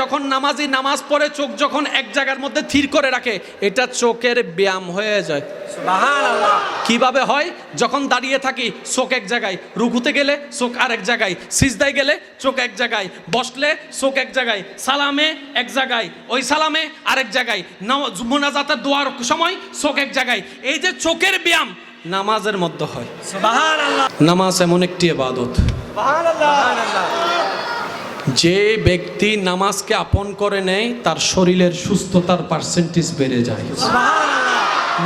যখন নামাজি নামাজ পড়ে চোখ যখন এক জায়গার মধ্যে থির করে রাখে এটা চোখের ব্যায়াম হয়ে যায়। কীভাবে হয়? যখন দাঁড়িয়ে থাকি চোখ এক জায়গায় রুকুতে গেলে চোখ আরেক জায়গায় সিজদায় গেলে চোখ এক জায়গায় বসলে চোখ এক জায়গায় সালামে এক জায়গায় ওই সালামে আরেক জায়গায় মোনাজাতের দোয়ার সময় চোখ এক জায়গায়। এই যে চোখের ব্যায়াম নামাজের মধ্যে হয়। নামাজ এমন একটি ইবাদত। সুবহানাল্লাহ। যে ব্যক্তি নামাজকে আপন করে নেয় তার শরীরের সুস্থতার পার্সেন্টেজ বেড়ে যায়।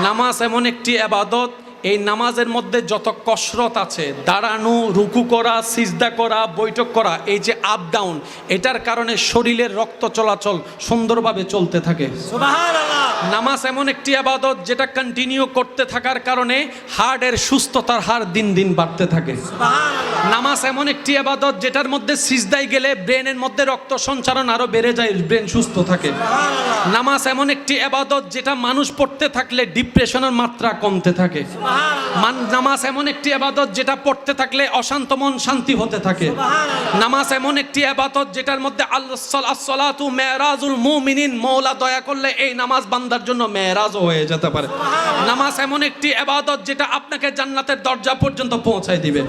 নামাজ এমন একটি আবাদত এই নামাজের মধ্যে যত কসরত আছে দাঁড়ানো রুকু করা সিজদা করা বৈঠক করা এই যে আপ ডাউন এটার কারণে শরীরের রক্ত চলাচল সুন্দরভাবে চলতে থাকে। সুবহানাল্লাহ। নামাজ এমন একটি আবাদত যেটা কন্টিনিউ করতে থাকার কারণে হার্টের সুস্থতার হার দিন দিন বাড়তে থাকে। নামাজ এমন একটি আবাদত যেটার মধ্যে সিজদাই গেলে ব্রেনের মধ্যে রক্ত সঞ্চালন আরও বেড়ে যায় ব্রেন সুস্থ থাকে। নামাজ এমন একটি আবাদত যেটা মানুষ পড়তে থাকলে ডিপ্রেশনের মাত্রা কমতে থাকে। মান নামাজ এমন একটি আবাদত যেটা পড়তে থাকলে অশান্ত মন শান্তি হতে থাকে। নামাজ এমন একটি আবাদত যেটার মধ্যে আল্লাহ মেরাজুল মুমিনিন মৌলা দয়া করলে এই নামাজ বান্দার জন্য মেরাজও হয়ে যেতে পারে। নামাজ এমন একটি আবাদত যেটা আপনাকে জান্নাতের দরজা পর্যন্ত পৌঁছায় দিবে।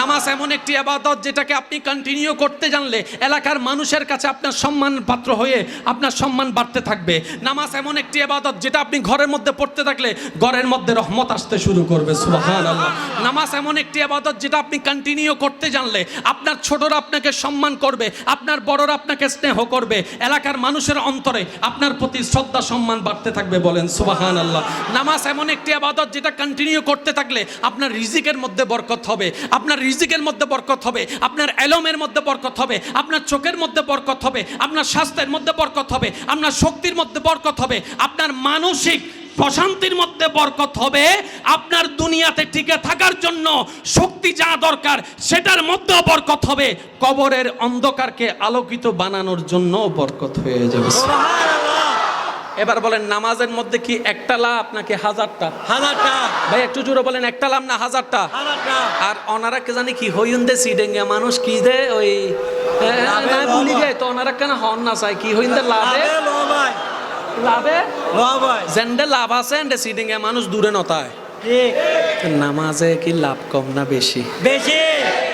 নামাজ এমন একটি আবাদত যেটাকে আপনি কন্টিনিউ করতে জানলে এলাকার মানুষের কাছে আপনার সম্মান পাত্র হয়ে আপনার সম্মান বাড়তে থাকবে। নামাজ এমন একটি আবাদত যেটা আপনি ঘরের মধ্যে পড়তে থাকলে ঘরের মধ্যে রহমত আসতে শুরু করবে। সুবাহান আল্লাহ নামাজ এমন একটি আবাদত যেটা আপনি কন্টিনিউ করতে জানলে আপনার ছোটরা আপনাকে সম্মান করবে আপনার বড়রা আপনাকে স্নেহ করবে এলাকার মানুষের অন্তরে আপনার প্রতি শ্রদ্ধা সম্মান বাড়তে থাকবে বলেন সুবাহান আল্লাহ নামাজ এমন একটি আবাদত যেটা কন্টিনিউ করতে থাকলে আপনার রিজিকের মধ্যে বরকত হবে, আপনার রিজিকের মধ্যে বরকত হবে, আপনার এলমের মধ্যে বরকত হবে, আপনার চোখের মধ্যে বরকত হবে, আপনার স্বাস্থ্যের মধ্যে বরকত হবে, আপনার শক্তির মধ্যে বরকত হবে, আপনার মানসিক প্রশান্তির মধ্যে বরকত হবে, আপনার দুনিয়াতে টিকে থাকার জন্য শক্তি যা দরকার সেটার মধ্যেও বরকত হবে, কবরের অন্ধকারকে আলোকিত বানানোর জন্য বরকত হয়ে যাবে। এবার বলেন নামাজের মধ্যে কি একটা লাভ নাকি হাজারটা? হাজারটা। ভাই একটু জোরে বলেন একটা লাভ না হাজারটা? হাজারটা। আর ওনারা কে জানি কি হইন দে সিডেঙ্গে মানুষ কি দে ওই না ভুলি যায় তো ওনারা কেন হন না চাই কি হইন দে লাভে? লাভে জেন্ডে লাভ? আছে এন্ডে সিডেঙ্গে মানুষ দূরে নতায় ঠিক। নামাজে কি লাভ কম না বেশি? বেশি।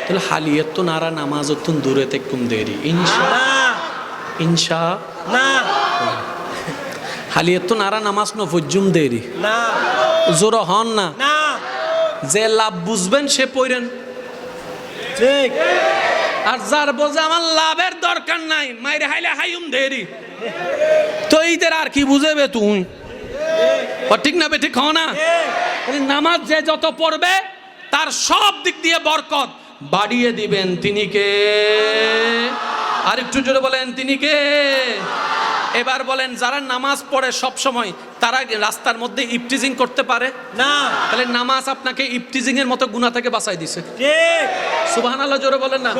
তাহলে হালিয়ত তো নারা নামাজ দূরে তেকুম দেরি। ইনশা ইনশা না। হালিয়ত তো নারা নামাজ ন ফজ্জুম দেরি। না। জোর হন না। না। যে লাভ বুঝবেন সে পড়েন ঠিক। আর যার বোঝে আমার লাভের দরকার নাই মাইরে হাইলে হাইম দেরি। তো এইদের আর কি বুঝেবে তুই? ঠিক। না বে ঠিক হও না? নামাজ যে যত পড়বে তার সব দিক দিয়ে বরকত। বাড়িয়ে দিবেন তিনি কে? আর একটু জোরে বলেন তিনি কে? এবার বলেন যারা নামাজ পড়ে সব সময় তারা রাস্তার মধ্যে ইপটিজিং করতে পারে? না। তাহলে নামাজ আপনাকে ইপটিজিং এর মতো গুণা থেকে বাঁচাই দিছে। ঠিক। সুবহান আল্লাহ জোরে বলেন না।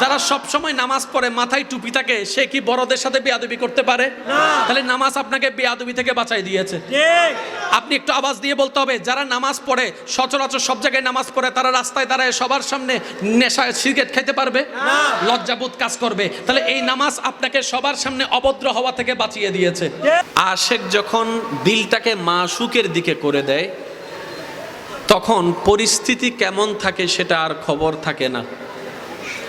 যারা সব সময় নামাজ পড়ে মাথায় টুপি থাকে সে কি বড়দের সাথে বেয়াদবি করতে পারে? না। তাহলে নামাজ আপনাকে বেয়াদবি থেকে বাঁচাই দিয়েছে। ঠিক। আপনি একটু আওয়াজ দিয়ে বলতে হবে যারা নামাজ পড়ে সচরাচর সব জায়গায় নামাজ পড়ে তারা রাস্তায় দাঁড়ায় সবার সামনে নেশা সিগারেট খেতে পারবে? না। লজ্জাবোধ কাজ করবে। তাহলে এই নামাজ আপনাকে সবার সামনে অভদ্র হওয়া থেকে বাঁচিয়ে দিয়েছে। আশেক যখন দিলটাকে মাসুকের দিকে করে দেয়, তখন পরিস্থিতি কেমন থাকে সেটা আর খবর থাকে না।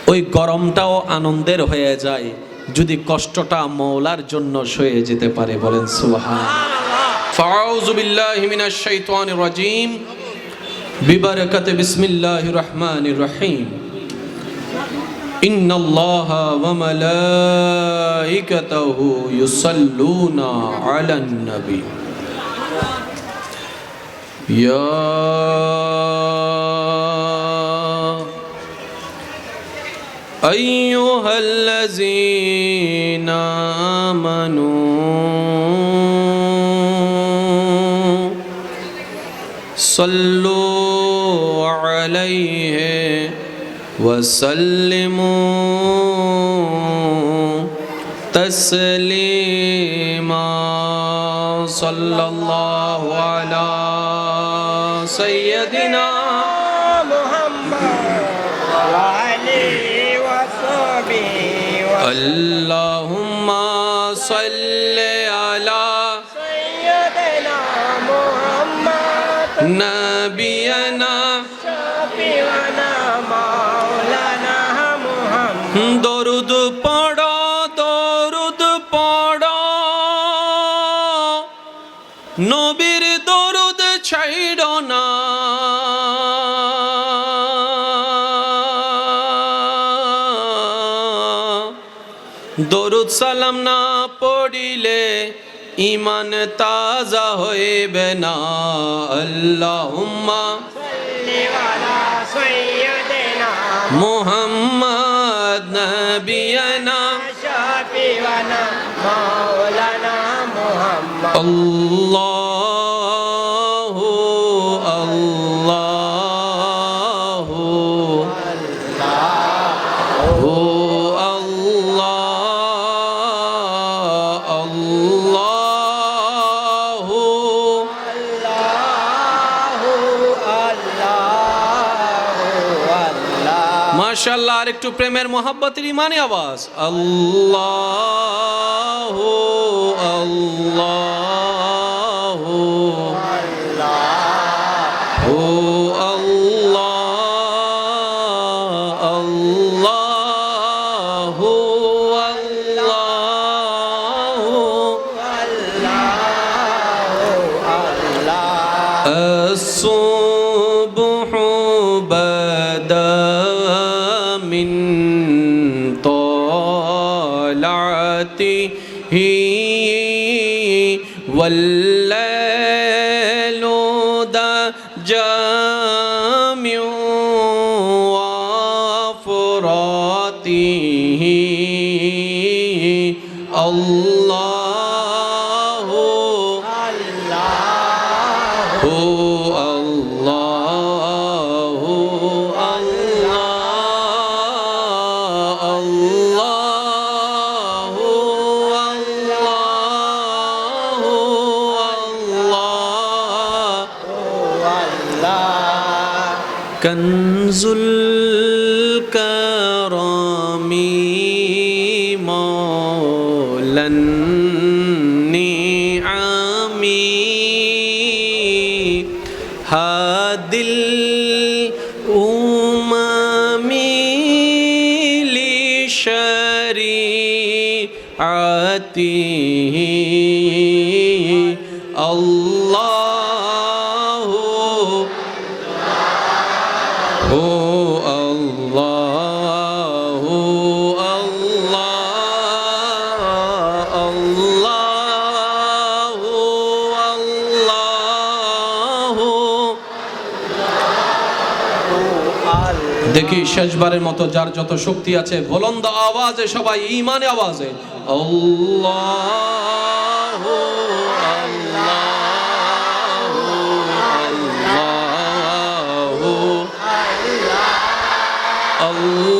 ওই গরমটাও আনন্দের হয়ে যায়, যদি কষ্টটা মৌলার জন্য সয়ে যেতে পারে, বলেন সুবাহান ফাউজুবিল্লাহিমিনাশ শাইতানির রাজিম। রহিম। ان اللہ و ملائکتہ یصلون علی النبی یا ایوہ الذین آمنوا صلو علیہ وسلم وسلموا تسليما. صلى الله على سيدنا محمد. وعلي وصحبه اللهم صلِّ নবিয়না শফিওয়ানা মাওলানা দরুদ পড়ো দরুদ পড়ো। নবীর দরুদ ছাইড়ো না। দরুদ সালাম না পড়িলে ইমান তাজা হইবে না আল্লাহুম্মা। মোহাম্মদ নবিয়ানা শাফিওয়ানা মাওলানা মুহাম্মদ। আল্লাহ। মাশাআল্লাহ আর একটু প্রেমের মহাব্বতের ইমানে আওয়াজ। আল্লাহ আল্লাহ। طلعته والليل جامع وفراته. الله كنز الكرم مولى النعم. هادي الأمم لشريعته দেখি শেষবারের মতো যার যত শক্তি আছে বলন্দ আওয়াজে সবাই ইমানে আওয়াজে। আল্লাহ আল্লাহ